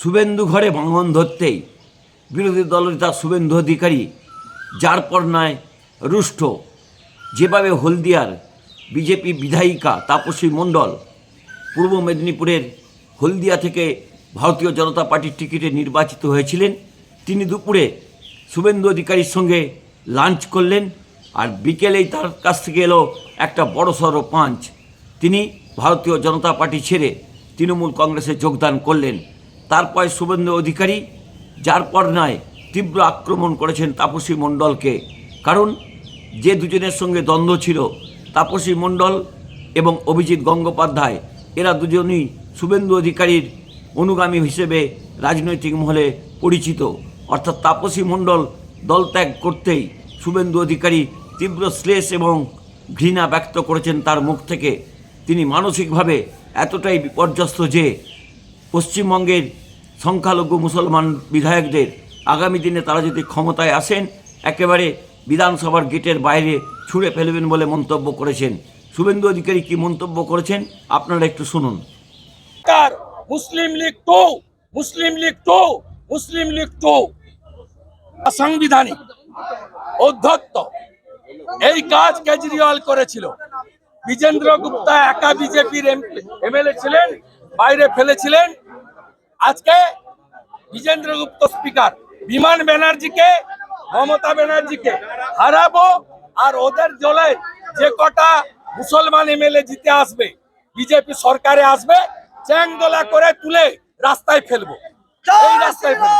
শুভেন্দু ঘরে ভাঙন ধরতেই বিরোধী দলনেতা শুভেন্দু অধিকারী, যার পর নয় রুষ্ট। যেভাবে হলদিয়ার বিজেপি বিধায়িকা তাপসী মণ্ডল পূর্ব মেদিনীপুরের হলদিয়া থেকে ভারতীয় জনতা পার্টির টিকিটে নির্বাচিত হয়েছিলেন, তিনি দুপুরে শুভেন্দু অধিকারীর সঙ্গে লাঞ্চ করলেন আর বিকেলেই তার কাছ থেকে এলো একটা বড়সড় পাঞ্চ। তিনি ভারতীয় জনতা পার্টি ছেড়ে তৃণমূল কংগ্রেসে যোগদান করলেন। তারপর শুভেন্দু অধিকারী, যার পর নয়, তীব্র আক্রমণ করেছেন তাপসী মণ্ডলকে। কারণ, যে দুজনের সঙ্গে দ্বন্দ্ব ছিল, তাপসী মণ্ডল এবং অভিজিৎ গঙ্গোপাধ্যায়, এরা দুজনই শুভেন্দু অধিকারীর অনুগামী হিসেবে রাজনৈতিক মহলে পরিচিত। অর্থাৎ তাপসী মণ্ডল দল ত্যাগ করতেই শুভেন্দু অধিকারী তীব্র শ্লেষ এবং ঘৃণা ব্যক্ত করেছেন তার মুখ থেকে। তিনি মানসিকভাবে এতটাই বিপর্যস্ত যে, পশ্চিমবঙ্গের সংখ্যালঘু মুসলমান বিধায়কদের আগামী দিনে তারা যদি ক্ষমতায় আসেন, একেবারে বিধানসভার গেটের বাইরে ছুঁড়ে ফেলবেন বলে মন্তব্য করেছেন। শুভেন্দু অধিকারী কি মন্তব্য করেছেন? আপনারা একটু শুনুন। সরকার, Muslim League to Muslim League to Muslim League to সাংবিধানিক অধ্যত্ত এই কাজ কেজরিওয়াল করেছিল। বিজেন্দ্র গুপ্তা একা বিজেপির এমএলএ ছিলেন, বাইরে ফেলেছিলেন। আজকে বিজেন্দ্র গুপ্ত স্পিকার বিমান ব্যানার্জিকে মমতা ব্যানার্জিকে হারাবো আর ওদের দলে যে কটা মুসলমান এমএলএ জিতে আসবে বিজেপি সরকারে আসবে চ্যাংদোলা করে তুলে রাস্তায় ফেলব। এই রাস্তায় ফেলব।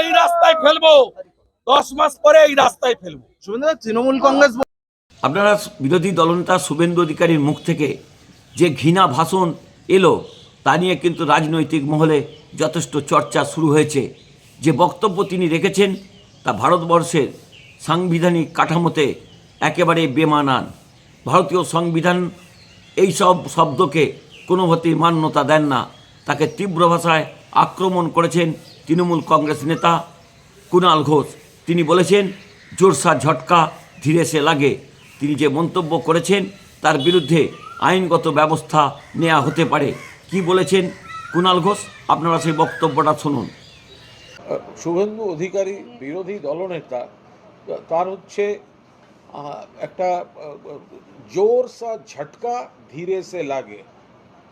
এই রাস্তায় ফেলব। দশ মাস পরে এই রাস্তায় ফেলব। তৃণমূল কংগ্রেস আপনারা বিরোধী দলনেতা শুভেন্দু অধিকারীর মুখ থেকে যে ঘৃণা ভাষণ এলো তা নিয়ে কিন্তু রাজনৈতিক মহলে যথেষ্ট চর্চা শুরু হয়েছে। যে বক্তব্য তিনি রেখেছেন, তা ভারতবর্ষের সাংবিধানিক কাঠামোতে একেবারে বেমানান। ভারতীয় সংবিধান এই সব শব্দকে কোনোভাবেই মান্যতা দেন না। তাকে তীব্র ভাষায় আক্রমণ করেছেন তৃণমূল কংগ্রেস নেতা কুণাল ঘোষ। তিনি বলেছেন, জোরসা ঝটকা, ধীরে সে লাগে। তিনি যে মন্তব্য করেছেন, তার বিরুদ্ধে আইনগত ব্যবস্থা নেওয়া হতে পারে। কি বলেছেন কুণাল ঘোষ? আপনারা সেই বক্তব্যটা শুনুন। শুভেন্দু অধিকারী, বিরোধী দলনেতা, তার হচ্ছে একটা জোর সা ঝটকা ধীরে সে লাগে।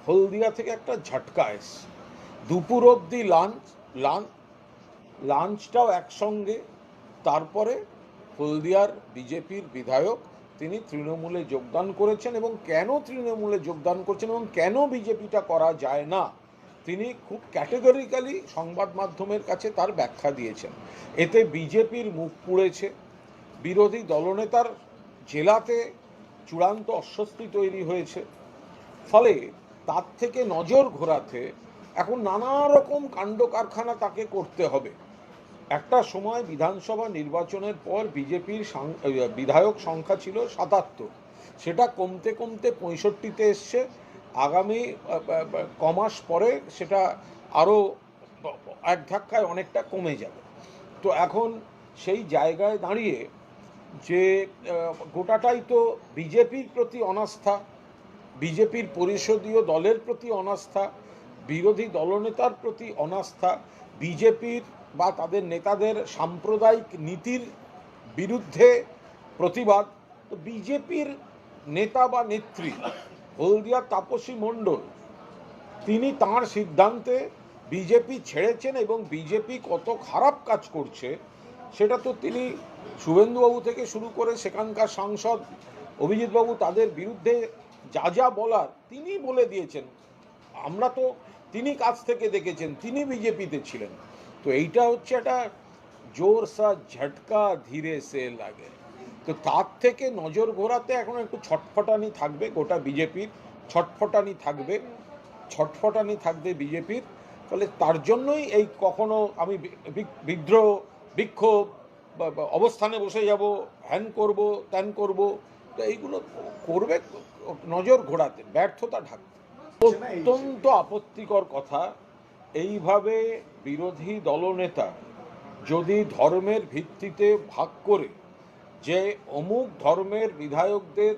হলদিয়া থেকে একটা ঝটকা এসছে। দুপুর অবধি লাঞ্চ লাঞ্চ লাঞ্চটাও একসঙ্গে। তারপরে হলদিয়ার বিজেপির বিধায়ক তিনি তৃণমূলে যোগদান করেছেন এবং কেন তৃণমূলে যোগদান করছেন এবং কেন বিজেপিটা করা যায় না, তিনি খুব ক্যাটেগরিক্যালি সংবাদ মাধ্যমের কাছে তার ব্যাখ্যা দিয়েছেন। এতে বিজেপির মুখ পুড়েছে, বিরোধী দলনেতার জেলাতে চূড়ান্ত অস্বস্তি তৈরি হয়েছে, ফলে তার থেকে নজর ঘোরাতে এখন নানা রকম কাণ্ড কারখানা তাকে করতে হবে। একটা সময় বিধানসভা নির্বাচনের পর বিজেপির বিধায়ক সংখ্যা ছিল সাতাত্তর। সেটা কমতে কমতে পঁয়ষট্টিতে এসছে। আগামী কমাস পরে সেটা আরও এক ধাক্কায় অনেকটা কমে যাবে। তো এখন সেই জায়গায় দাঁড়িয়ে যে গোটাটাই তো বিজেপির প্রতি অনাস্থা, বিজেপির পরিষদীয় দলের প্রতি অনাস্থা, বিরোধী দলনেতার প্রতি অনাস্থা, বিজেপির বা তাদের নেতাদের সাম্প্রদায়িক নীতির বিরুদ্ধে প্রতিবাদ, তো বিজেপির নেতা বা নেত্রী হলদিয়া তাপসী মণ্ডল, তিনি তার সিদ্ধান্তে বিজেপি ছেড়েছেন এবং বিজেপি কত খারাপ কাজ করছে, সেটা তো তিনি শুভেন্দুবাবু থেকে শুরু করে সেখানকার সাংসদ অভিজিৎবাবু তাদের বিরুদ্ধে যা যা বলার তিনি বলে দিয়েছেন। আমরা তো তিনি কাছ থেকে দেখেছেন, তিনি বিজেপিতে ছিলেন। তো এইটা হচ্ছে একটা জোর সা ঝটকা ধীরে সে লাগে তো তার থেকে নজর ঘোরাতে এখন একটু ছটফটানি থাকবে গোটা বিজেপির ছটফটানি থাকবে ছটফটানি থাকবে বিজেপির ফলে তার জন্যই এই কখনো আমি বিদ্রোহ বিক্ষোভ অবস্থানে বসে যাব হ্যান করব ত্যান করব তো এইগুলো করবে নজর ঘোরাতে ব্যর্থতা ঢাকতে অত্যন্ত আপত্তিকর কথা এইভাবে বিরোধী দলনেতা যদি ধর্মের ভিত্তিতে ভাগ করে যে অমুক ধর্মের বিধায়কদের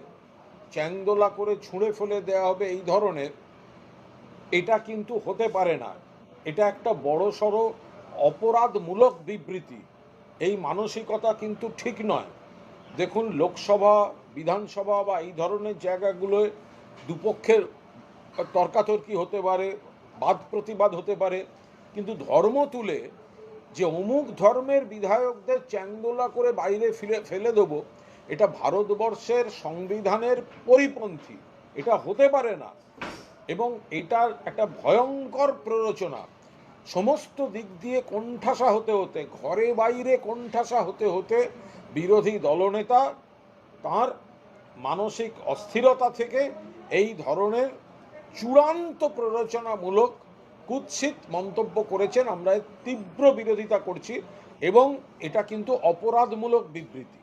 চ্যাংদোলা করে ছুঁড়ে ফেলে দেওয়া হবে এই ধরনের, এটা কিন্তু হতে পারে না। এটা একটা বড় সড়ো অপরাধমূলক বিবৃতি। এই মানসিকতা কিন্তু ঠিক নয়। দেখুন, লোকসভা, বিধানসভা বা এই ধরনের জায়গাগুলোয় দুপক্ষের তর্কাতর্কি হতে পারে বাদ প্রতিবাদ হতে পারে, কিন্তু ধর্ম তুলে যে অমুক ধর্মের বিধায়কদের চ্যাংদোলা করে বাইরে ফেলে ফেলে দেবো, এটা ভারতবর্ষের সংবিধানের পরিপন্থী, এটা হতে পারে না। এবং এটার একটা ভয়ঙ্কর প্ররোচনা, সমস্ত দিক দিয়ে কোণঠাসা হতে হতে, ঘরে বাইরে কোণঠাসা হতে হতে বিরোধী দলনেতা তার মানসিক অস্থিরতা থেকে এই ধরনের চূড়ান্ত প্ররোচনামূলক কুৎসিত মন্তব্য করেছেন। আমরা তীব্র বিরোধিতা করছি এবং এটা কিন্তু অপরাধমূলক বিবৃতি।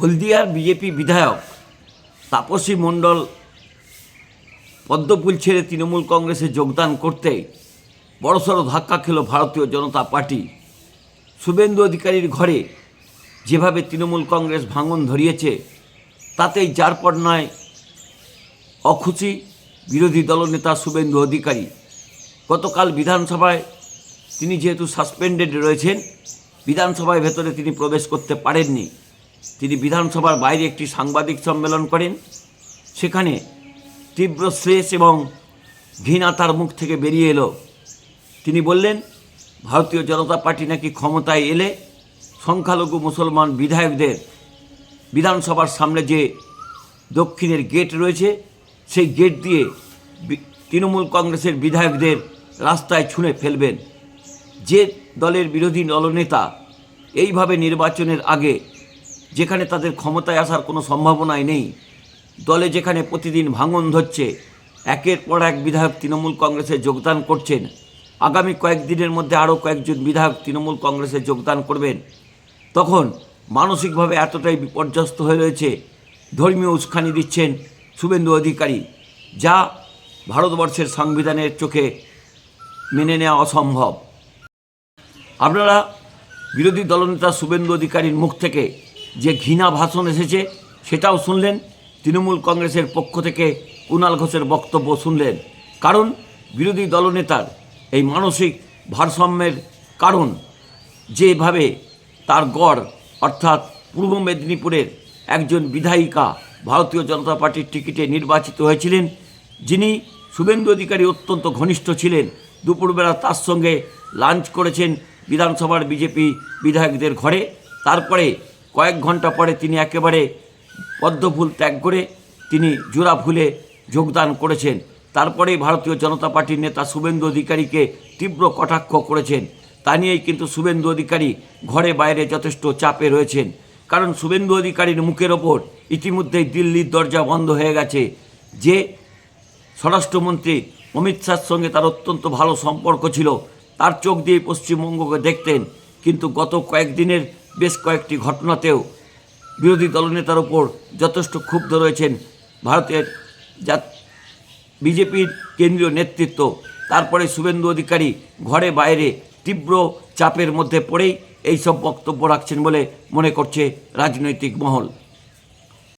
হলদিয়ার বিজেপি বিধায়ক তাপসী মণ্ডল পদ্মফুল ছেড়ে তৃণমূল কংগ্রেসে যোগদান করতে বড়সড় ধাক্কা খেল ভারতীয় জনতা পার্টি। শুভেন্দু অধিকারীর ঘরে যেভাবে তৃণমূল কংগ্রেস ভাঙন ধরিয়েছে, তাতেই যার পর নয় অখুশি বিরোধী দলনেতা শুভেন্দু অধিকারী। গতকাল বিধানসভায় তিনি যেহেতু সাসপেন্ডেড রয়েছেন বিধানসভায় ভেতরে তিনি প্রবেশ করতে পারেননি। তিনি বিধানসভার বাইরে একটি সাংবাদিক সম্মেলন করেন। সেখানে তীব্র শ্রেষ এবং ঘৃণা তার মুখ থেকে বেরিয়ে এলো। তিনি বললেন, ভারতীয় জনতা পার্টি নাকি ক্ষমতায় এলে সংখ্যালঘু মুসলমান বিধায়কদের বিধানসভার সামনে যে দক্ষিণের গেট রয়েছে সেই গেট দিয়ে তৃণমূল কংগ্রেসের বিধায়কদের রাস্তায় ছুঁড়ে ফেলবেন। যে দলের বিরোধী দলনেতা এইভাবে নির্বাচনের আগে যেখানে তাদের ক্ষমতায় আসার কোনো সম্ভাবনাই নেই, দলে যেখানে প্রতিদিন ভাঙন ধরছে, একের পর এক বিধায়ক তৃণমূল কংগ্রেসে যোগদান করছেন, আগামী কয়েকদিনের মধ্যে আরও কয়েকজন বিধায়ক তৃণমূল কংগ্রেসে যোগদান করবেন, তখন মানসিকভাবে এতটাই বিপর্যস্ত হয়ে রয়েছে, ধর্মীয় উস্কানি দিচ্ছেন শুভেন্দু অধিকারী, যা ভারতবর্ষের সংবিধানের চোখে মেনে নেওয়া অসম্ভব। আপনারা বিরোধী দলনেতা শুভেন্দু অধিকারীর মুখ থেকে যে ঘৃণা ভাষণ এসেছে, সেটাও শুনলেন। তৃণমূল কংগ্রেসের পক্ষ থেকে কুণাল ঘোষের বক্তব্য শুনলেন। কারণ বিরোধী দলনেতার এই মানসিক ভারসাম্যের কারণ যেভাবে তার গড়, অর্থাৎ পূর্ব মেদিনীপুরের একজন বিধায়িকা ভারতীয় জনতা পার্টির টিকিটে নির্বাচিত হয়েছিলেন। যিনি শুভেন্দু অধিকারী অত্যন্ত ঘনিষ্ঠ ছিলেন। দুপুরবেলা তার সঙ্গে লাঞ্চ করেছেন বিধানসভার বিজেপি বিধায়কদের ঘরে। তারপরে কয়েক ঘণ্টা পরে তিনি একেবারে পদ্মফুল ত্যাগ করে তিনি জোড়া ফুলে যোগদান করেছেন। তারপরে ভারতীয় জনতা পার্টির নেতা শুভেন্দু অধিকারীকে তীব্র কটাক্ষ করেছেন। তা নিয়েই কিন্তু শুভেন্দু অধিকারী ঘরে বাইরে যথেষ্ট চাপে রয়েছেন। কারণ শুভেন্দু অধিকারীর মুখের ওপর ইতিমধ্যেই দিল্লির দরজা বন্ধ হয়ে গেছে, যে স্বরাষ্ট্রমন্ত্রী অমিত শাহর সঙ্গে তার অত্যন্ত ভালো সম্পর্ক ছিল, তার চোখ দিয়ে পশ্চিমবঙ্গকে দেখতেন। কিন্তু গত কয়েকদিনের বেশ কয়েকটি ঘটনাতেও বিরোধী দলনেতার ওপর যথেষ্ট ক্ষুব্ধ রয়েছেন ভারতের যা বিজেপির কেন্দ্রীয় নেতৃত্ব। তারপরে শুভেন্দু অধিকারী ঘরে বাইরে তীব্র চাপের মধ্যে পড়েই এইসব বক্তব্য রাখছেন বলে মনে করছে রাজনৈতিক মহল।